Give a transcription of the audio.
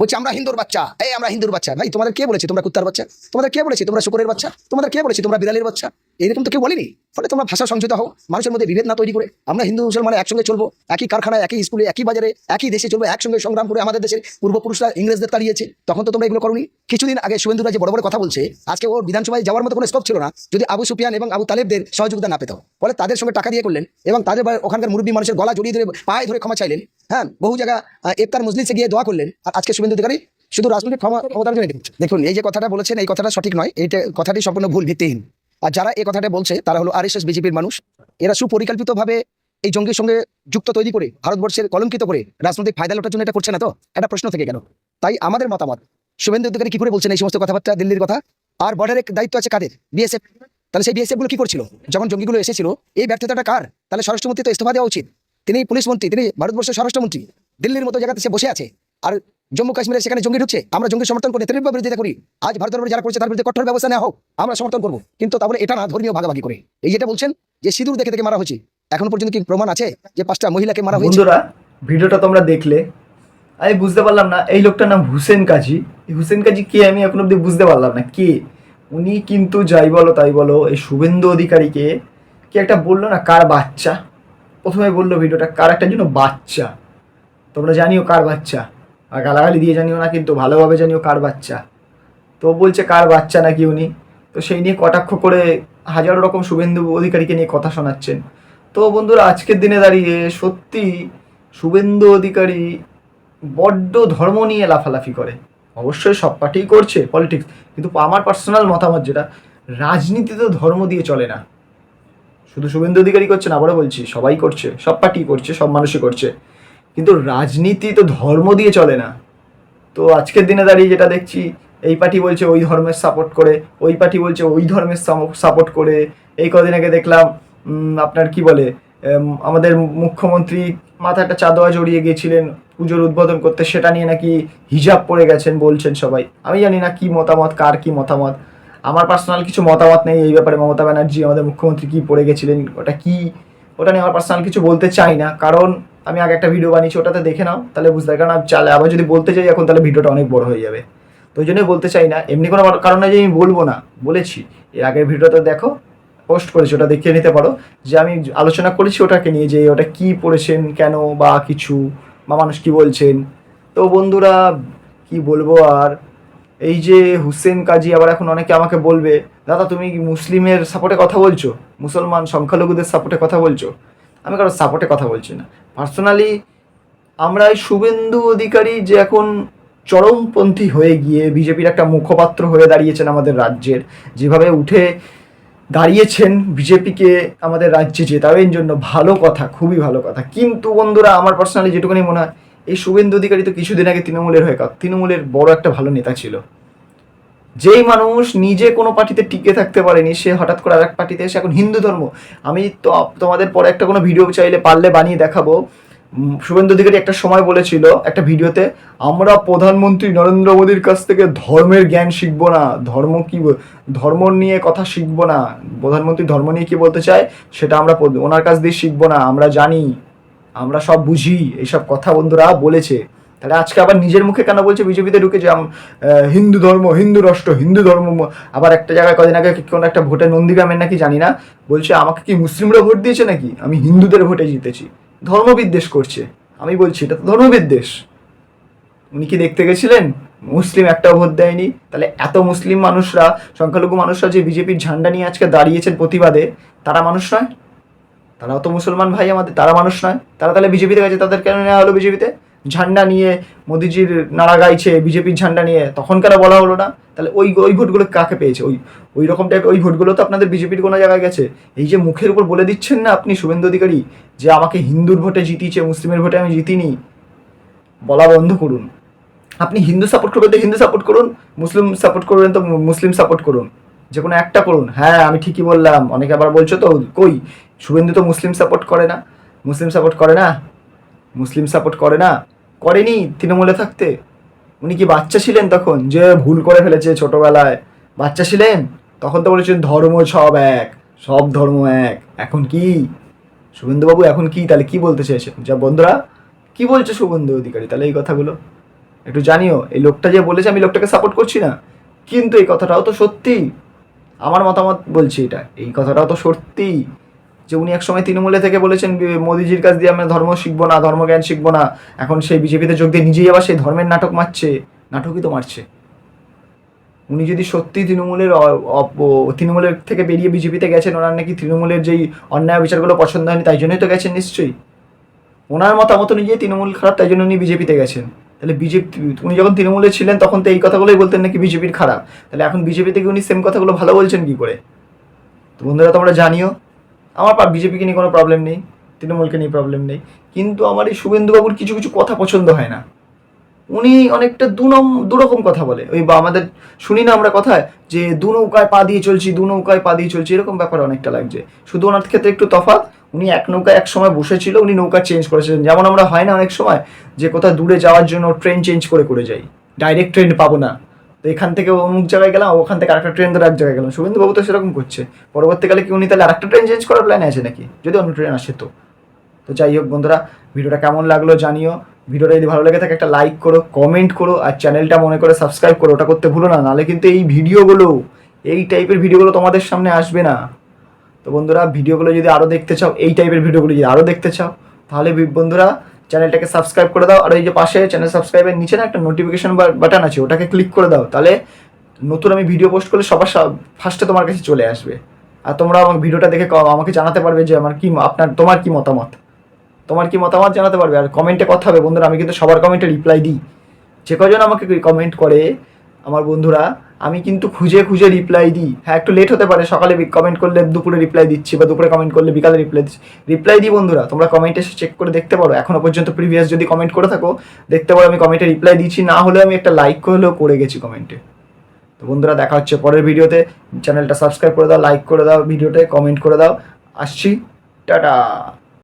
বলছে, আমরা হিন্দুর বাচ্চা। এই, আমরা হিন্দুর বাচ্চা। ভাই, তোমাদের কে বলেছে? তোমরা কুত্তার বাচ্চা? তোমাদের কে বলেছে? তোমরা শুকরের বাচ্চা? তোমাদের কে বলেছে? তোমরা বিড়ালের বাচ্চা? এরকম তো কেউ বলেনি। ফলে তোমরা ভাষা সংযত হও। মানুষের মধ্যে বিভেদ না তৈরি করে। আমরা হিন্দু, মুসলমান একসঙ্গে চলবো। একই কারখানায়, একই স্কুলে, একই বাজারে, একই দেশে চলবো। একসঙ্গে সংগ্রাম করে আমাদের দেশের পূর্বপুরুষরা ইংরেজদের তাড়িয়েছে। তখন তো তোমরা এগুলো করোনি। কিছুদিন আগে শুভেন্দুরা যে বড় বড় কথা বলছে, আজকে ওর বিধানসভায় যাওয়ার মতো কোনো স্কোপ ছিল না। যদি আবু সুফিয়ান এবং আবু তালেবদের সহযোগিতা না পেত। ফলে তাদের সঙ্গে টাকা দিয়ে করলেন এবং তাদের ওখানকার মুরব্বী মানুষের গলা জড়িয়ে ধরে, পায়ে ধরে ক্ষমা চাইলেন। হ্যাঁ বহু জায়গা আহ, ইফতার মজলিসে গিয়ে দোয়া করলেন। আর আজকে শুভেন্দু অধিকারী শুধু রাজনৈতিক ক্ষমা ক্ষমতার জন্য দেখুন এই যে কথাটা বলেছেন এই কথাটা সঠিক নয় এইটা কথাটি সম্পূর্ণ ভুল ভিত্তিহীন। আর যারা এই কথাটা বলছে তারা হলো আর এস এস বিজেপির মানুষ। এরা সুপরিকল্পিতভাবে এই জঙ্গির সঙ্গে যুক্ত তৈরি করে ভারতবর্ষের কলঙ্কিত করে রাজনৈতিক ফায়দা লোটার জন্য এটা করছে না তো? একটা প্রশ্ন থেকে গেল। তাই আমাদের মতামত শুভেন্দু অধিকারী কি করে বলছেন এই সমস্ত কথাবার্তা দিল্লির কথা? আর বর্ডারের দায়িত্ব আছে কাদের? বিএসএফ তাহলে সেই বিএসএফগুলো কি করছিল? যখন জঙ্গিগুলো এসেছিল এই ব্যর্থতাটা কার? তাহলে স্বরাষ্ট্রমন্ত্রী তো ইস্তফা দেওয়া উচিত। তিনি পুলিশ মন্ত্রী, তিনি ভারতবর্ষের স্বরাষ্ট্রমন্ত্রী দিল্লির মতো জায়গাতে সে বসে আছে। আর জম্মু কাশ্মীরে সেখানে জঙ্গি ঢুকছে। আমরা জঙ্গি সমর্থন করি তীব্র বিরোধিতা করি। আজ ভারতের উপরে যারা করছে তার বিরুদ্ধে কঠোর ব্যবস্থা নেওয়া হোক। আমরা সমর্থন করব। কিন্তু তারপরে এটা না, ধর্মীয় ভাগাভাগি করে। এই যেটা বলছেন যে সিঁদুর দেখে দেখে মারা হয়েছে। এখন পর্যন্ত কি প্রমাণ আছে যে পাঁচটা মহিলাকে মারা হয়েছে? ভিডিওটা তোমরা দেখলে। আমি বুঝতে পারলাম না, এই লোকটার নাম হুসেন কাজী। হুসেন কাজী কে? আমি এখন অব্দি বুঝতে পারলাম না, কে? উনি কিন্তু যাই বলো তাই বলো, এই শুভেন্দু অধিকারীকে, কি একটা বলল না, কার বাচ্চা? প্রথমে বলল ভিডিওটা কার একটা জন্য? বাচ্চা। তোমরা জানিও কার বাচ্চা। আর গালাগালি দিয়ে জানিও না, কিন্তু ভালোভাবে জানিও কার বাচ্চা। তো বলছে কার বাচ্চা নাকি উনি? তো সেই নিয়ে কটাক্ষ করে হাজারো রকম শুভেন্দু অধিকারীকে নিয়ে কথা শোনাচ্ছেন। তো বন্ধুরা, আজকের দিনে দাঁড়িয়ে সত্যি শুভেন্দু অধিকারী বড্ড ধর্ম নিয়ে লাফালাফি করে। অবশ্যই সব পার্টিই করছে, পলিটিক্স। কিন্তু আমার পার্সোনাল মতামত যেটা, রাজনীতি তো ধর্ম দিয়ে চলে না। শুধু শুভেন্দু অধিকারী করছে না, আবারও বলছি, সবাই করছে, সব পার্টি করছে, সব মানুষই করছে। কিন্তু রাজনীতি তো ধর্ম দিয়ে চলে না। তো আজকের দিনে দাঁড়িয়ে যেটা দেখছি, এই পার্টি বলছে ওই ধর্মের সাপোর্ট করে, ওই পার্টি বলছে ওই ধর্মের সাপোর্ট করে। এই কদিন আগে দেখলাম আপনার কি বলে আমাদের মুখ্যমন্ত্রী মাথায় একটা চাদোয়া জড়িয়ে গিয়েছিলেন, পুজোর উদ্বোধন করতে, সেটা নিয়ে নাকি হিজাব পড়ে গেছেন বলছেন সবাই। আমি জানি না কি মতামত, কার কি মতামত। আমার পার্সোনাল কিছু মতামত নেই এই ব্যাপারে। মমতা ব্যানার্জি আমাদের মুখ্যমন্ত্রী কী পড়ে গেছিলেন, ওটা কি? ওটা নিয়ে আমার পার্সোনাল কিছু বলতে চাই না। কারণ আমি আগে একটা ভিডিও বানিয়েছি, ওটাতে দেখে নাও, তাহলে বুঝতে পারি কারণ চালে আবার যদি বলতে চাই এখন তাহলে ভিডিওটা অনেক বড় হয়ে যাবে। তো ওই জন্যই বলতে চাই না। এমনি কোনো কারণে যে আমি বলব না, বলেছি। এর আগের ভিডিওটা দেখো পোস্ট করেছি, ওটা দেখিয়ে নিতে পারো। যে আমি আলোচনা করেছি ওটাকে নিয়ে যে ওটা কি পড়েছেন, কেন বা কিছু, বা মানুষ কি বলছেন। তো বন্ধুরা, কি বলব আর? এই যে হুসেন কাজী আবার এখন অনেকে আমাকে বলবে, দাদা, তুমি মুসলিমের সাপোর্টে কথা বলছো? মুসলমান সংখ্যালঘুদের সাপোর্টে কথা বলছো? আমি কারও সাপোর্টে কথা বলছি না। পার্সোনালি আমরা এই শুভেন্দু অধিকারী যে এখন চরমপন্থী হয়ে গিয়ে বিজেপির একটা মুখপাত্র হয়ে দাঁড়িয়েছেন আমাদের রাজ্যের। যেভাবে উঠে দাঁড়িয়েছেন বিজেপিকে আমাদের রাজ্যে জেতাবেন জন্য ভালো কথা, খুবই ভালো কথা। কিন্তু বন্ধুরা, আমার পার্সোনালি যেটুকুনি মনে হয় এই শুভেন্দু অধিকারী তো কিছুদিন আগে তৃণমূলের হয়ে তৃণমূলের বড় একটা ভালো নেতা ছিল। যেই মানুষ নিজে কোনো পার্টিতে টিকে থাকতে পারেনি, সে হঠাৎ করে আরেক পার্টিতে এসে, এখন হিন্দু ধর্ম। আমি তো তোমাদের পরে একটা কোনো ভিডিও চাইলে পারলে বানিয়ে দেখাবো। শুভেন্দু অধিকারী একটা সময় বলেছিল একটা ভিডিওতে, আমরা প্রধানমন্ত্রী নরেন্দ্র মোদীর কাছ থেকে ধর্মের জ্ঞান শিখব না। ধর্ম কি ধর্ম নিয়ে কথা শিখব না। প্রধানমন্ত্রী ধর্ম নিয়ে কি বলতে চায়, সেটা আমরা ওনার কাছ দিয়ে শিখব না। আমরা জানি আমরা সব বুঝি, এইসব কথা বন্ধুরা বলেছে। তাহলে আজকে আবার নিজের মুখে কেন বলছে? বিজেপিতে ঢুকে যে হিন্দু ধর্ম, হিন্দু রাষ্ট্র, হিন্দু ধর্ম আবার একটা জায়গায় কদিন আগে কোনো একটা ভোটে নন্দীগ্রামের নাকি জানি না, বলছে, আমাকে কি মুসলিমরা ভোট দিয়েছে নাকি? আমি হিন্দুদের ভোটে জিতেছি। ধর্মবিদ্বেষ করছে। আমি বলছি, এটা তো ধর্মবিদ্বেষ। উনি কি দেখতে গেছিলেন? মুসলিম একটাও ভোট দেয়নি। তাহলে এত মুসলিম মানুষরা, সংখ্যালঘু মানুষরা যে বিজেপির ঝান্ডা নিয়ে আজকে দাঁড়িয়েছেন প্রতিবাদে, তারা মানুষ নয়? তারাও তো মুসলমান ভাই আমাদের, তারা মানুষ নয়। তারা তাহলে বিজেপিতে গেছে, তাদের কেন নেওয়া হলো বিজেপিতে? ঝান্ডা নিয়ে মোদিজির নাড়া গাইছে, বিজেপির ঝান্ডা নিয়ে, তখন কেন বলা হলো না? তাহলে ওই ওই ভোটগুলো কাকে পেয়েছে? ওই ওই রকম টাইপের ওই ভোটগুলো তো আপনাদের বিজেপির কোনো জায়গায় গেছে। এই যে মুখের উপর বলে দিচ্ছেন না আপনি, শুভেন্দু অধিকারী, যে আমাকে হিন্দুর ভোটে জিতিয়েছে, মুসলিমের ভোটে আমি জিতিনি, বলা বন্ধ করুন। আপনি হিন্দু সাপোর্ট করবেন তো হিন্দু সাপোর্ট করুন, মুসলিম সাপোর্ট করবেন তো মুসলিম সাপোর্ট করুন। যে কোনো একটা করুন হ্যাঁ আমি ঠিকই বললাম। অনেকে আবার বলছো তো, কই? শুভেন্দু তো মুসলিম সাপোর্ট করে না। মুসলিম সাপোর্ট করে না? মুসলিম সাপোর্ট করে না? করেনি তৃণমূলে থাকতে? উনি কি বাচ্চা ছিলেন তখন? যে ভুল করে ফেলেছে ছোটবেলায়। বাচ্চা ছিলেন? তখন তো বলেছেন ধর্ম সব এক, সব ধর্ম এক। এখন কি? শুভেন্দুবাবু এখন কি? তাহলে কি বলতে চাইছেন? যা বন্ধুরা, কি বলছে শুভেন্দু অধিকারী? তাহলে এই কথাগুলো একটু জানিও। এই লোকটা যে বলেছে, আমি লোকটাকে সাপোর্ট করছি না। কিন্তু এই কথাটাও তো সত্যি। আমার মতামত বলছি এটা। এই কথাটাও তো সত্যি যে উনি একসময় তৃণমূলে থেকে বলেছেন মোদিজির কাছ দিয়ে আমরা ধর্ম শিখব না, ধর্মজ্ঞান শিখব না। এখন সেই বিজেপিতে যোগ দিয়ে নিজেই আবার সেই ধর্মের নাটক মারছে। নাটকই তো মারছে। উনি যদি সত্যি তৃণমূলের তৃণমূলের থেকে বেরিয়ে বিজেপিতে গেছেন, ওনার নাকি তৃণমূলের যেই অন্যায় বিচারগুলো পছন্দ হয়নি, তাই জন্যই তো গেছেন নিশ্চয়ই। ওনার মতামত অনুযায়ী তৃণমূল খারাপ, তাই জন্য উনি বিজেপিতে গেছেন। তাহলে বিজেপি, উনি যখন তৃণমূলে ছিলেন, তখন তো এই কথাগুলোই বলতেন নাকি বিজেপির খারাপ। তাহলে এখন বিজেপি থেকে উনি সেম কথাগুলো ভালো বলছেন কি করে? তো বন্ধুরা, তোমরা জানিও, আমার বিজেপিকে নিয়ে কোনো প্রবলেম নেই, তৃণমূলকে নিয়ে প্রবলেম নেই। কিন্তু আমার এই শুভেন্দুবাবুর কিছু কিছু কথা পছন্দ হয় না। উনি অনেকটা দু নম দুরকম কথা বলে। ওই বা আমাদের শুনি না আমরা কথায় যে দু নৌকায় পা দিয়ে চলছি, দু নৌকায় পা দিয়ে চলছি, এরকম ব্যাপার অনেকটা লাগছে। শুধু ওনার ক্ষেত্রে একটু তফাৎ উনি এক নৌকা এক সময় বসেছিল, উনি নৌকা চেঞ্জ করেছিলেন। যেমন আমরা হয় না অনেক সময় যে কোথাও দূরে যাওয়ার জন্য ট্রেন চেঞ্জ করে করে যাই। ডাইরেক্ট ট্রেন পাবো না। তো এখান থেকে অমুক জায়গায় গেলাম, ওখান থেকে আরেকটা ট্রেন ধরে এক জায়গায় গেলাম। শুভেন্দুবাবু তো সেরকম করছে। পরবর্তীকালে কি উনি তাহলে আরেকটা ট্রেন চেঞ্জ করার প্ল্যান আছে নাকি? যদি অন্য ট্রেন আসে তো। তো যাই হোক বন্ধুরা, ভিডিওটা কেমন লাগল জানিও। ভিডিওটা যদি ভালো লেগে থাকে একটা লাইক করো কমেন্ট করো, আর চ্যানেলটা মনে করে সাবস্ক্রাইব করো। ওটা করতে ভুলো না নাহলে কিন্তু এই ভিডিওগুলো এই টাইপের ভিডিওগুলো তোমাদের সামনে আসবে না। তো বন্ধুরা, ভিডিওগুলো যদি আরও দেখতে চাও, এই টাইপের ভিডিওগুলো যদি আরও দেখতে চাও, তাহলে বন্ধুরা চ্যানেলটাকে সাবস্ক্রাইব করে দাও। আর এই যে পাশে চ্যানেল সাবস্ক্রাইবের নিচে না একটা নোটিফিকেশন বাটন আছে, ওটাকে ক্লিক করে দাও। তাহলে নতুন আমি ভিডিও পোস্ট করলে সবার ফার্স্টে তোমার কাছে চলে আসবে। আর তোমরা আমার ভিডিওটা দেখে আমাকে জানাতে পারবে যে আমার কি আপনার, তোমার কি মতামত? তোমার কি মতামত জানাতে পারবে? আর কমেন্টে কথা হবে। বন্ধুরা, আমি কিন্তু সবার কমেন্টে রিপ্লাই দিই। যে কজন আমাকে কমেন্ট করে আমার বন্ধুরা, আমি কিন্তু খুঁজে খুঁজে রিপ্লাই দিই। হ্যাঁ একটু লেট হতে পারে, সকালে কমেন্ট করলে দুপুরে রিপ্লাই দিচ্ছি বা দুপুরে কমেন্ট করলে বিকালে রিপ্লাই দিচ্ছি। রিপ্লাই দিই বন্ধুরা, তোমরা কমেন্টে এসে চেক করে দেখতে পারো। এখনও পর্যন্ত প্রিভিয়াস যদি কমেন্ট করে থাকো, দেখতে পারো আমি কমেন্টে রিপ্লাই দিচ্ছি, না হলে আমি একটা লাইক করলেও করে গেছি কমেন্টে তো বন্ধুরা, দেখা হচ্ছে পরের ভিডিওতে চ্যানেলটা সাবস্ক্রাইব করে দাও লাইক করে দাও ভিডিওতে কমেন্ট করে দাও। আসছি, টাটা।